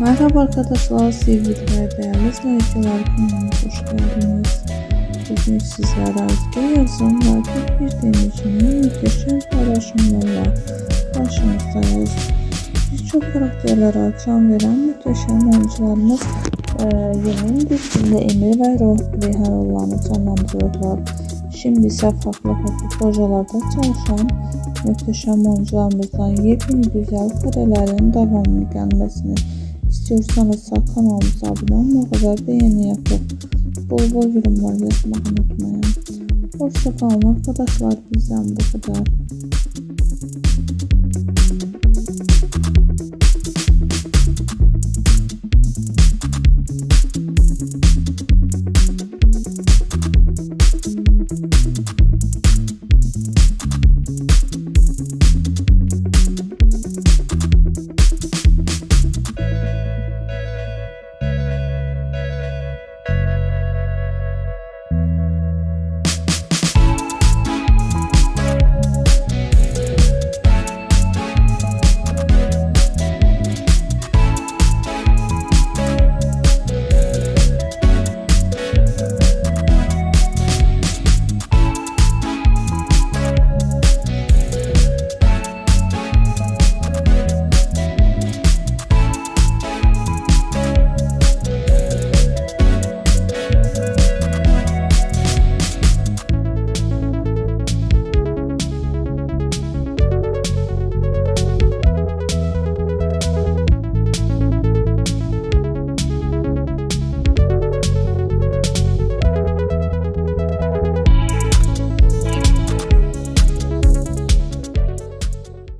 Merhaba arkadaşlar, sevgili ve değerli izleyiciler kanalımıza hoş geldiniz. Bugün sizlere Özge Yazın ve bir denizcinin muhteşem paylaşımlarla karşınızdayız. Birçok karakterlere can veren muhteşem oyuncularımız e, yemin dizisinde Emir ve Ruh Riha rollarını canlandırıyorlar. Şimdi ise farklı farklı projelerde çalışan muhteşem oyuncularımızdan yepyeni güzel karelerin devamını gelmesini istiyorsanız kanalımıza abone olmayı ve beğeni yapıp bol bol yorumlar yazmayı unutmayın. Hoşçakalın arkadaşlar bizden bu kadar.